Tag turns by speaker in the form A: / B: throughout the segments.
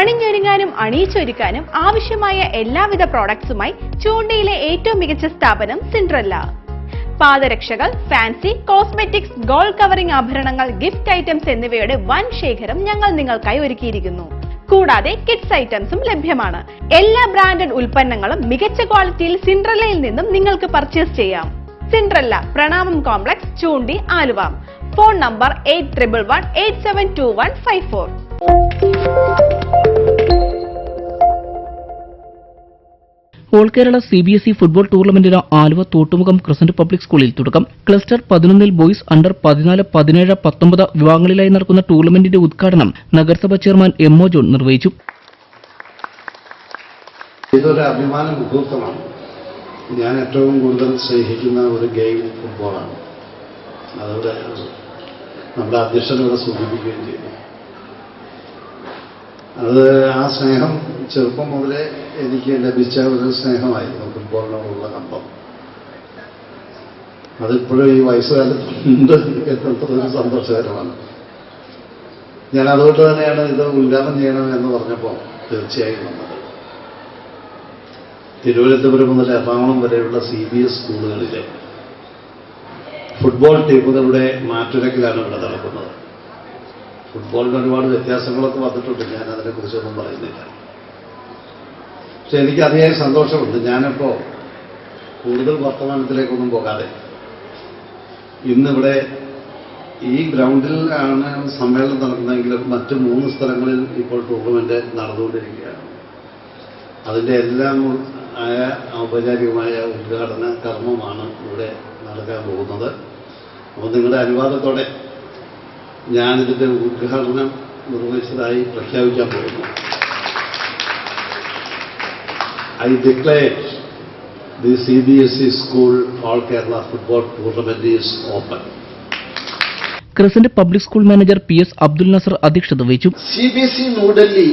A: അണിഞ്ഞൊരുങ്ങാനും അണിയിച്ചൊരുക്കാനും ആവശ്യമായ എല്ലാവിധ പ്രോഡക്ട്സുമായി ചൂണ്ടയിലെ ഏറ്റവും മികച്ച സ്ഥാപനം സിൻഡ്രല്ല പാദരക്ഷകൾ ഫാൻസി കോസ്മെറ്റിക്സ് ഗോൾഡ് കവറിംഗ് ആഭരണങ്ങൾ ഗിഫ്റ്റ് ഐറ്റംസ് എന്നിവയുടെ വൻ ശേഖരം ഞങ്ങൾ നിങ്ങൾക്കായി ഒരുക്കിയിരിക്കുന്നു. കൂടാതെ കിഡ്സ് ഐറ്റംസും ലഭ്യമാണ്. എല്ലാ ബ്രാൻഡഡ് ഉൽപ്പന്നങ്ങളും മികച്ച ക്വാളിറ്റിയിൽ സിൻഡ്രല്ലയിൽ നിന്നും നിങ്ങൾക്ക് പർച്ചേസ് ചെയ്യാം. സിൻഡ്രല്ല പ്രണാമം കോംപ്ലക്സ് ചൂണ്ടി Aluva. Phone number eight triple one eight seven two one five four
B: all Kerala C B S E football ടൂർണമെന്റിന് Aluva Thottumugham crescent public സ്കൂളിൽ തുടക്കം. ക്ലസ്റ്റർ പതിനൊന്നിൽ ബോയ്സ് അണ്ടർ പതിനാല് പതിനേഴ് പത്തൊമ്പത് വിഭാഗങ്ങളിലായി നടക്കുന്ന ടൂർണമെന്റിന്റെ ഉദ്ഘാടനം നഗരസഭ ചെയർമാൻ എം ഒ ജോൺ നിർവഹിച്ചു.
C: ഇതൊരു അഭിമാന മുഹൂർത്തമാണ്. ഞാൻ ഏറ്റവും കൂടുതൽ സ്നേഹിക്കുന്ന ഒരു ഗെയിം ഫുട്ബോളാണ് അതവിടെ നമ്മുടെ അധ്യക്ഷനോട് സൂചിപ്പിക്കുകയും ചെയ്തു. അത് ആ സ്നേഹം ചെറുപ്പം മുതലേ എനിക്ക് ലഭിച്ച ഒരു സ്നേഹമായിരുന്നു ഫുട്ബോളിനോടുള്ള കമ്പം അതിപ്പോഴും ഈ വയസ്സുകാലത്തുണ്ട്. എത്രത്തോളം സന്തോഷകരമാണ്. ഞാൻ അതുകൊണ്ട് തന്നെയാണ് ഇത് ഉദ്ഘാടനം ചെയ്യണം എന്ന് പറഞ്ഞപ്പോൾ തീർച്ചയായും വന്നത്. തിരുവനന്തപുരം മുതൽ എറണാകുളം വരെയുള്ള സി ബി എസ് സ്കൂളുകളിലെ ഫുട്ബോൾ ടീമുകളുടെ മാറ്റുരക്കിലാണ് ഇവിടെ നടക്കുന്നത്. ഫുട്ബോളിന് ഒരുപാട് വ്യത്യാസങ്ങളൊക്കെ വന്നിട്ടുണ്ട്. ഞാൻ അതിനെക്കുറിച്ചൊന്നും പറയുന്നില്ല. പക്ഷെ എനിക്ക് അതിയായ സന്തോഷമുണ്ട്. ഞാനിപ്പോൾ കൂടുതൽ വർത്തമാനത്തിലേക്കൊന്നും പോകാതെ ഇന്നിവിടെ ഈ ഗ്രൗണ്ടിൽ ആണ് സമ്മേളനം നടക്കുന്നതെങ്കിലും മറ്റ് മൂന്ന് സ്ഥലങ്ങളിൽ ഇപ്പോൾ ടൂർണമെന്റ് നടന്നുകൊണ്ടിരിക്കുകയാണ്. അതിന്റെ എല്ലാം ആയ ഔപചാരികമായ ഉദ്ഘാടന കർമ്മമാണ് ഇവിടെ നടക്കാൻ പോകുന്നത്. അപ്പോൾ നിങ്ങളുടെ അനുവാദത്തോടെ ഞാനിതിന്റെ ഉദ്ഘാടനം നിർവഹിച്ചതായി പ്രഖ്യാപിക്കാൻ പോകുന്നു. I declare the C B S E school all Kerala football tournament is open
B: crescent public school manager P S Abdul Nasar അധ്യക്ഷത വഹിച്ചു.
D: C B S E New Delhi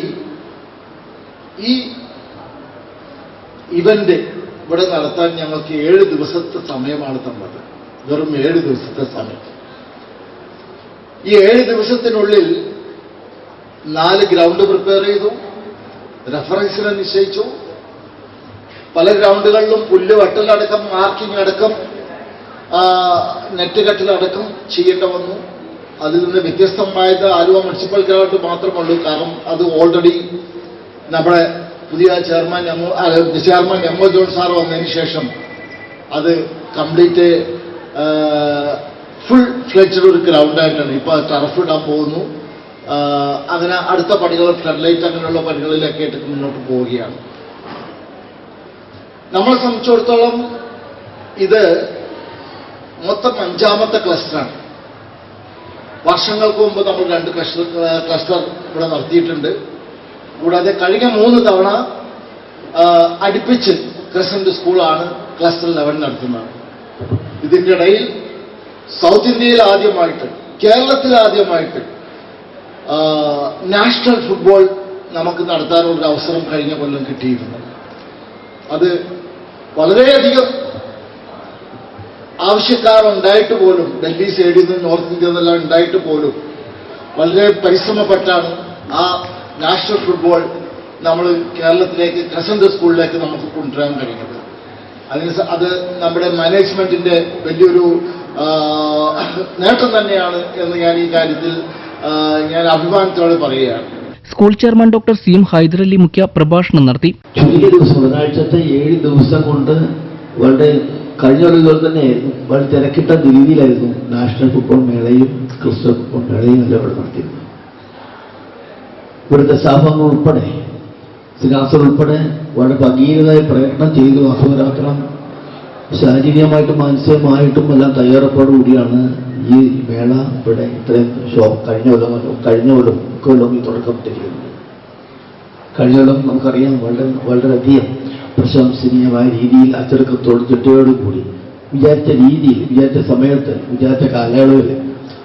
D: ഈ ഇവന്റ് ഇവിടെ നടത്താൻ ഞങ്ങൾക്ക് ഏഴ് ദിവസത്തെ സമയമാണ് തന്നത്. വെറും ഏഴ് ദിവസത്തെ സമയം. ഈ ഏഴ് ദിവസത്തിനുള്ളിൽ നാല് ഗ്രൗണ്ട് പ്രിപ്പയർ ചെയ്തു റെഫറൻസിനെ നിശ്ചയിച്ചു. പല ഗ്രൗണ്ടുകളിലും പുല്ല് വട്ടലടക്കം മാർക്കിംഗ് അടക്കം നെറ്റ് കെട്ടിലടക്കം ചെയ്യേണ്ട വന്നു. അതിൽ നിന്ന് വ്യത്യസ്തമായത് ആലുവ മുനിസിപ്പൽ ഗ്രൗണ്ട് മാത്രമുള്ളൂ. കാരണം അത് ഓൾറെഡി നമ്മുടെ പുതിയ chairman M chairman M O John sir വന്നതിന് ശേഷം അത് കംപ്ലീറ്റ് ഫുൾ ഫ്ലെഡ്ജഡ് ഒരു ഗ്രൗണ്ടായിട്ടാണ് ഇപ്പോൾ ടർഫ് ഇടാൻ പോകുന്നു. അങ്ങനെ അടുത്ത പണികൾ ഫ്ലഡ് ലൈറ്റ് അങ്ങനെയുള്ള പണികളിലൊക്കെ ആയിട്ട് മുന്നോട്ട് പോവുകയാണ്. നമ്മളെ സംബന്ധിച്ചിടത്തോളം ഇത് മൊത്തം അഞ്ചാമത്തെ ക്ലസ്റ്ററാണ് വർഷങ്ങൾക്ക് മുമ്പ് നമ്മൾ രണ്ട് ക്ലസ്റ്റർ ക്ലസ്റ്റർ ഇവിടെ നടത്തിയിട്ടുണ്ട്. കൂടാതെ കഴിഞ്ഞ മൂന്ന് തവണ അടുപ്പിച്ച് ക്രസന്റ് സ്കൂളാണ് ക്ലസ്റ്റർ ലെവൻ നടത്തുന്നത്. ഇതിന്റെ ഇടയിൽ സൗത്ത് ഇന്ത്യയിൽ ആദ്യമായിട്ട് കേരളത്തിൽ ആദ്യമായിട്ട് നാഷണൽ ഫുട്ബോൾ നമുക്ക് നടത്താനുള്ള ഒരു അവസരം കഴിഞ്ഞ കൊല്ലം കിട്ടിയിരുന്നു. അത് വളരെയധികം ആവശ്യക്കാർ ഉണ്ടായിട്ട് പോലും ഡൽഹി സൈഡിൽ നിന്ന് നോർത്ത് ഇന്ത്യ നിന്നെല്ലാം ഉണ്ടായിട്ട് പോലും വളരെ പരിശ്രമപ്പെട്ടാണ് ആ നാഷണൽ ഫുട്ബോൾ നമ്മൾ കേരളത്തിലേക്ക് ക്രസന്റ് സ്കൂളിലേക്ക് നമുക്ക് കൊണ്ടുവരാൻ കഴിഞ്ഞത്. അതിന് അത് നമ്മുടെ മാനേജ്മെന്റിന്റെ വലിയൊരു നേട്ടം തന്നെയാണ് എന്ന് ഞാൻ ഈ കാര്യത്തിൽ ഞാൻ അഭിമാനത്തോടെ പറയുകയാണ്.
B: School chairman doctor C M Hyderali മുഖ്യ പ്രഭാഷണം നടത്തി.
E: ചുരുങ്ങിയ ദിവസം ഒരാഴ്ചത്തെ ഏഴ് ദിവസം കൊണ്ട് വളരെ കഴിഞ്ഞ ഒരു തന്നെ ആയിരുന്നു വളരെ തിരക്കിട്ട രീതിയിലായിരുന്നു. നാഷണൽ ഫുട്ബോൾ മേളയും ക്രിസ്തു ഫുട്ബോൾ മേളയും എല്ലാം ഇവിടെ നടത്തിയിരുന്നു ഇവിടുത്തെ സ്റ്റാഫംഗങ്ങൾ ഉൾപ്പെടെ സിനാസർ ഉൾപ്പെടെ വളരെ ഭംഗീരതായി പ്രയത്നം ചെയ്തു. അഹോരാത്രം ശാരീരികമായിട്ടും മാനസികമായിട്ടും എല്ലാം തയ്യാറെടുപ്പോടുകൂടിയാണ് ഈ മേള ഇവിടെ ഇത്രയും ഷോ കഴിഞ്ഞ കൊല്ലം കഴിഞ്ഞ കൊല്ലം കൊല്ലം ഈ തുടക്കപ്പെട്ടിരിക്കുന്നത് കഴിഞ്ഞ കൊല്ലം നമുക്കറിയാം വളരെ വളരെയധികം പ്രശംസനീയമായ രീതിയിൽ അച്ചടക്കത്തോട് ചിട്ടയോടും കൂടി വിചാരിച്ച രീതിയിൽ വിചാരിച്ച സമയത്ത് വിചാരിച്ച കാലയളവിൽ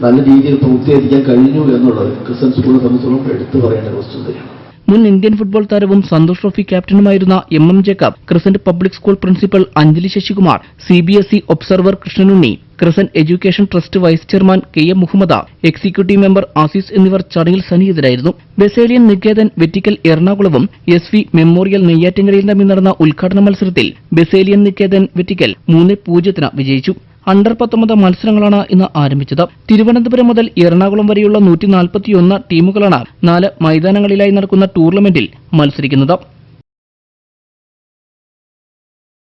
E: നല്ല രീതിയിൽ പൂർത്തീകരിക്കാൻ കഴിഞ്ഞു എന്നുള്ളത് ക്രിസ്ത്യൻ സ്കൂളിനെ സംബന്ധിച്ചിടത്തോളം എടുത്തു പറയേണ്ട വസ്തുതയാണ്.
B: മുൻ ഇന്ത്യൻ ഫുട്ബോൾ താരവും Santhosh trophy ക്യാപ്റ്റനുമായിരുന്ന M M Jacob crescent public school principal Anjali Sasikumar C B S E observer Krishnanunni crescent education trust vice chairman K M Muhammad executive member Azeez എന്നിവർ ചടങ്ങിൽ സന്നിഹിതരായിരുന്നു. ബസേലിയൻ നികേതൻ വെറ്റിക്കൽ എറണാകുളവും എസ് വി മെമ്മോറിയൽ നെയ്യാറ്റിങ്ങരയിൽ തമ്മിൽ നടന്ന ഉദ്ഘാടന മത്സരത്തിൽ ബസേലിയൻ നികേതൻ വെറ്റിക്കൽ മൂന്ന് പൂജ്യത്തിന് വിജയിച്ചു. അണ്ടർ പത്തൊമ്പത് മത്സരങ്ങളാണ് ഇന്ന് ആരംഭിച്ചത്. തിരുവനന്തപുരം മുതൽ എറണാകുളം വരെയുള്ള നൂറ്റി ടീമുകളാണ് നാല് മൈതാനങ്ങളിലായി നടക്കുന്ന ടൂർണമെന്റിൽ മത്സരിക്കുന്നത്.